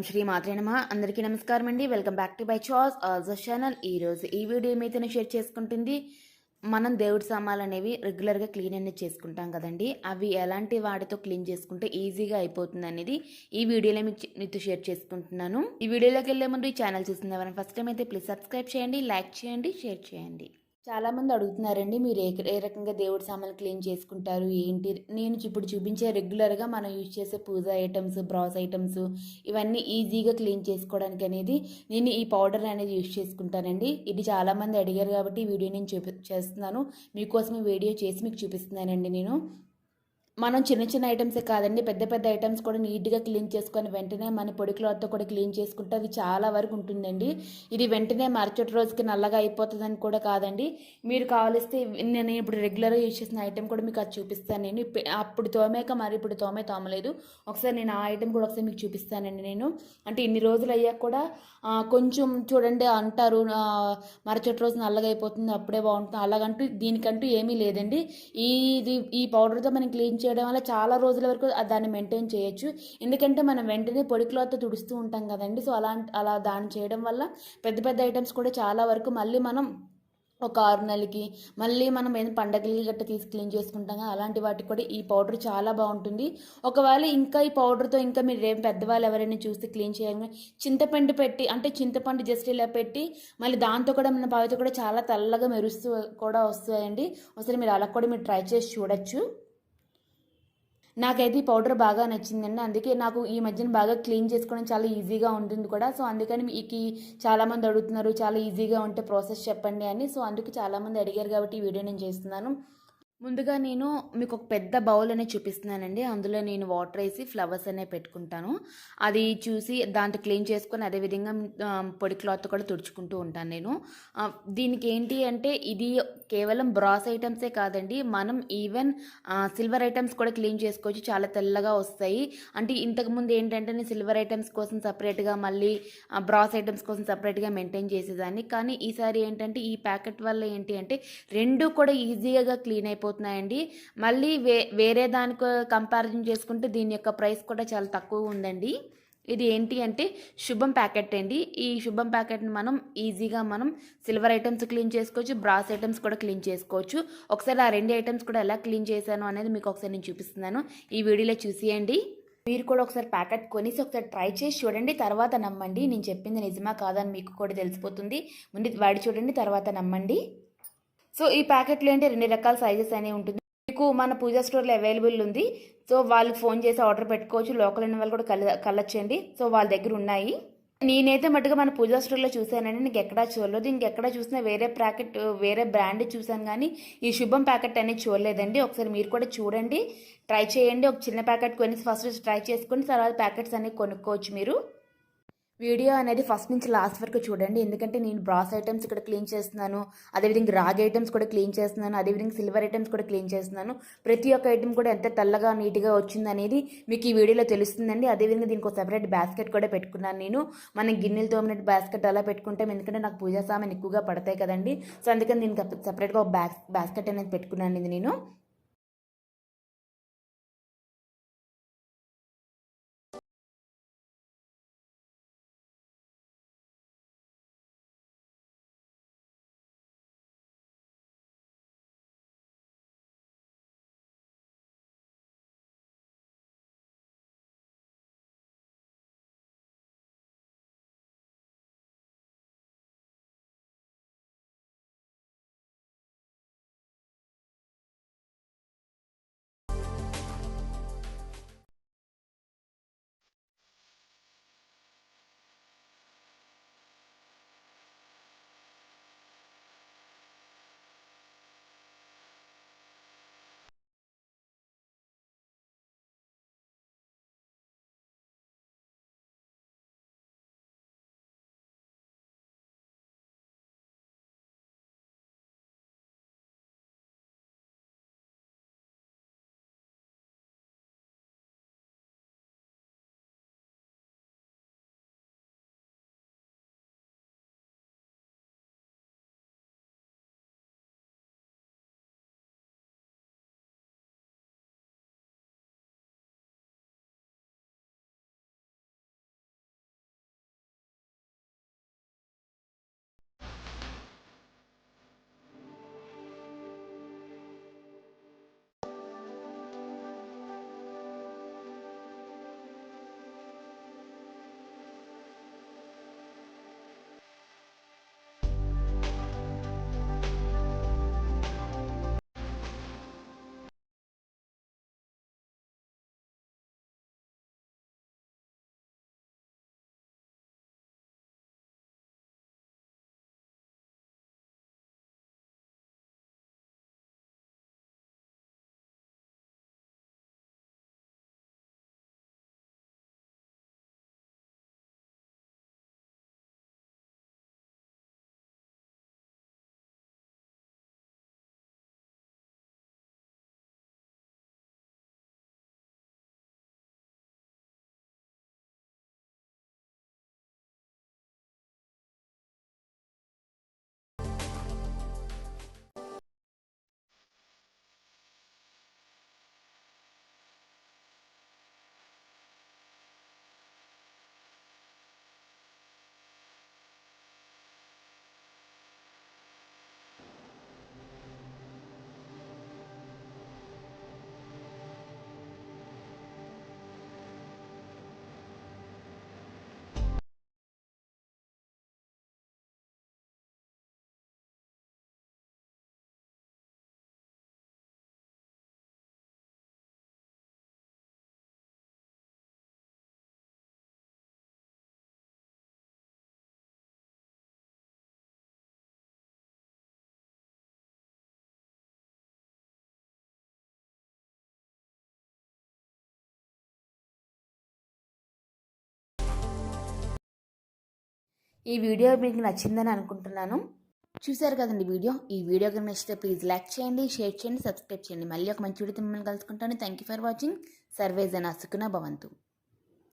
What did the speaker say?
ఓం శ్రీ మాత్రే నమ. అందరికీ నమస్కారం అండి. వెల్కమ్ బ్యాక్ టు బై చాస్ ఆల్సో ఛానల్. ఈరోజు ఈ వీడియో మీతో షేర్ చేసుకుంటుంది. మనం దేవుడి సామాన్లు అనేవి రెగ్యులర్గా క్లీన్ అనేది చేసుకుంటాం కదండి. అవి ఎలాంటి వాటితో క్లీన్ చేసుకుంటే ఈజీగా అయిపోతుంది అనేది ఈ వీడియోలో మీకు మీతో షేర్ చేసుకుంటున్నాను. ఈ వీడియోలోకి వెళ్ళే ముందు ఈ ఛానల్ చూస్తుంది ఎవరైనా ఫస్ట్ టైం అయితే ప్లీజ్ సబ్స్క్రైబ్ చేయండి లైక్ చేయండి షేర్ చేయండి. చాలామంది అడుగుతున్నారండి మీరు ఏ ఏ రకంగా దేవుడి సామాన్లు క్లీన్ చేసుకుంటారు ఏంటి? నేను ఇప్పుడు చూపించే రెగ్యులర్గా మనం యూజ్ చేసే పూజ ఐటమ్స్ బ్రాస్ ఐటమ్స్ ఇవన్నీ ఈజీగా క్లీన్ చేసుకోవడానికి అనేది నేను ఈ పౌడర్ అనేది యూజ్ చేసుకుంటానండి. ఇది చాలా మంది అడిగారు కాబట్టి ఈ వీడియో నేను చూపి చేస్తున్నాను. మీకోసం వీడియో చేసి మీకు చూపిస్తున్నానండి నేను. మనం చిన్న చిన్న ఐటమ్సే కాదండి పెద్ద పెద్ద ఐటమ్స్ కూడా నీట్గా క్లీన్ చేసుకొని వెంటనే మన పొడి క్లాత్తో కూడా క్లీన్ చేసుకుంటే అది చాలా వరకు ఉంటుందండి. ఇది వెంటనే మరుసటి రోజుకి నల్లగా అయిపోతుందని కూడా కాదండి. మీరు కావలిస్తే నేను ఇప్పుడు రెగ్యులర్గా యూజ్ చేసిన ఐటెం కూడా మీకు అది చూపిస్తాను నేను. అప్పుడు తోమేక మరి ఇప్పుడు తోమే తోమలేదు. ఒకసారి నేను ఆ ఐటెం కూడా ఒకసారి మీకు చూపిస్తానండి నేను. అంటే ఇన్ని రోజులు అయ్యాక కూడా కొంచెం చూడండి అంటారు ఆ, రోజు నల్లగా అయిపోతుంది అప్పుడే బాగుంటుంది. అలాగంటూ దీనికంటూ ఏమీ లేదండి. ఈ ఇది ఈ పౌడర్తో మనం క్లీన్ చేయడం వల్ల చాలా రోజుల వరకు దాన్ని మెయింటైన్ చేయొచ్చు. ఎందుకంటే మనం వెంటనే పొడి క్లాత్ తుడుస్తూ ఉంటాం కదండి. సో అలా అలా దాన్ని చేయడం వల్ల పెద్ద పెద్ద ఐటమ్స్ కూడా చాలా వరకు మళ్ళీ మనం ఒక ఆరు నెలలకి మళ్ళీ మనం ఏదైనా పండగలకి గట్ట తీసి క్లీన్ చేసుకుంటాం కదా అలాంటి వాటికి కూడా ఈ పౌడర్ చాలా బాగుంటుంది. ఒకవేళ ఇంకా ఈ పౌడర్తో ఇంకా మీరు రేపు పెద్దవాళ్ళు ఎవరైనా చూస్తే క్లీన్ చేయాలి చింతపండు పెట్టి అంటే చింతపండు జస్ట్ ఇలా పెట్టి మళ్ళీ దాంతో కూడా మన పావితో కూడా చాలా తెల్లగా మెరుస్తూ కూడా వస్తాయండి. ఒకసారి మీరు అలా కూడా మీరు ట్రై చేసి చూడొచ్చు. నాకైతే ఈ పౌడర్ బాగా నచ్చిందండి. అందుకే నాకు ఈ మధ్యన బాగా క్లీన్ చేసుకోవడం చాలా ఈజీగా ఉంటుంది కూడా. సో అందుకని మీకు చాలామంది అడుగుతున్నారు చాలా ఈజీగా ఉంటే ప్రాసెస్ చెప్పండి అని. సో అందుకు చాలామంది అడిగారు కాబట్టి ఈ వీడియో నేను చేస్తున్నాను. ముందుగా నేను మీకు ఒక పెద్ద బౌల్ అనేది చూపిస్తున్నానండి. అందులో నేను వాటర్ వేసి ఫ్లవర్స్ అనేవి పెట్టుకుంటాను. అది చూసి దాంతో క్లీన్ చేసుకొని అదేవిధంగా పొడి క్లాత్ కూడా తుడుచుకుంటూ ఉంటాను నేను. దీనికి ఏంటి అంటే ఇది కేవలం బ్రాస్ ఐటమ్సే కాదండి. మనం ఈవెన్ సిల్వర్ ఐటమ్స్ కూడా క్లీన్ చేసుకోవచ్చు. చాలా తెల్లగా వస్తాయి. అంటే ఇంతకుముందు ఏంటంటే నేను సిల్వర్ ఐటమ్స్ కోసం సపరేట్గా మళ్ళీ బ్రాస్ ఐటమ్స్ కోసం సపరేట్గా మెయింటైన్ చేసేదాన్ని. కానీ ఈసారి ఏంటంటే ఈ ప్యాకెట్ వల్ల ఏంటి అంటే రెండు కూడా ఈజీగా క్లీన్ అయిపోతున్నాయండి మళ్ళీ వే వేరే దానికి కంపారిజన్ చేసుకుంటే దీని యొక్క ప్రైస్ కూడా చాలా తక్కువ ఉందండి. ఇది ఏంటి అంటే శుభం ప్యాకెట్ అండి. ఈ శుభం ప్యాకెట్ని మనం ఈజీగా మనం సిల్వర్ ఐటమ్స్ క్లీన్ చేసుకోవచ్చు బ్రాస్ ఐటమ్స్ కూడా క్లీన్ చేసుకోవచ్చు. ఒకసారి ఆ రెండు ఐటమ్స్ కూడా ఎలా క్లీన్ చేశాను అనేది మీకు ఒకసారి నేను చూపిస్తున్నాను. ఈ వీడియోలో చూసేయండి. మీరు కూడా ఒకసారి ప్యాకెట్ కొనేసి ఒకసారి ట్రై చేసి చూడండి. తర్వాత నమ్మండి. నేను చెప్పింది నిజమా కాదని మీకు కూడా తెలిసిపోతుంది. ముందు వాడి చూడండి తర్వాత నమ్మండి. సో ఈ ప్యాకెట్లో ఏంటి? రెండు రకాల సైజెస్ అనేవి ఉంటుంది. మీకు మన పూజా స్టోర్లో అవైలబుల్ ఉంది. సో వాళ్ళకి ఫోన్ చేసి ఆర్డర్ పెట్టుకోవచ్చు. లోకల్ ఉన్న వాళ్ళు కూడా కల కలొచ్చండి సో వాళ్ళ దగ్గర ఉన్నాయి. నేనైతే మట్టుగా మన పూజా స్టోర్లో చూశానండి. నీకు ఎక్కడా చూడలేదు. ఇంకెక్కడా చూసినా వేరే ప్యాకెట్ వేరే బ్రాండ్ చూశాను కానీ ఈ శుభం ప్యాకెట్ అనేది చూడలేదండి. ఒకసారి మీరు కూడా చూడండి. ట్రై చేయండి. ఒక చిన్న ప్యాకెట్ కొని ఫస్ట్ ట్రై చేసుకుని తర్వాత ప్యాకెట్స్ అనేవి కొనుక్కోవచ్చు మీరు. వీడియో అనేది ఫస్ట్ నుంచి లాస్ట్ వరకు చూడండి. ఎందుకంటే నేను బ్రాస్ ఐటమ్స్ ఇక్కడ క్లీన్ చేస్తున్నాను. అదేవిధంగా రాగి ఐటమ్స్ కూడా క్లీన్ చేస్తున్నాను. అదేవిధంగా సిల్వర్ ఐటమ్స్ కూడా క్లీన్ చేస్తున్నాను. ప్రతి ఒక్క ఐటమ్ కూడా ఎంత తెల్లగా నీట్గా వచ్చింది అనేది మీకు ఈ వీడియోలో తెలుస్తుందండి. అదేవిధంగా దీనికి ఒక సెపరేట్ బాస్కెట్ కూడా పెట్టుకున్నాను నేను. మనం గిన్నెలు తోమినట్టు బాస్కెట్ అలా పెట్టుకుంటాం. ఎందుకంటే నాకు పూజా సామాన్ ఎక్కువగా పడతాయి కదండి. సో అందుకని దీనికి సెపరేట్గా ఒక బ్యాస్ బాస్కెట్ అనేది పెట్టుకున్నాను ఇది నేను. ఈ వీడియో మీకు నచ్చిందని అనుకుంటున్నాను. చూసారు కదండి వీడియో? ఈ వీడియో కనుక నచ్చితే ప్లీజ్ లైక్ చేయండి షేర్ చేయండి సబ్స్క్రైబ్ చేయండి. మళ్ళీ ఒక మంచి వీడియో మిమ్మల్ని కలుసుకుంటాను. థ్యాంక్ యూ ఫర్ వాచింగ్ సర్వేజన సుఖన భవంతు.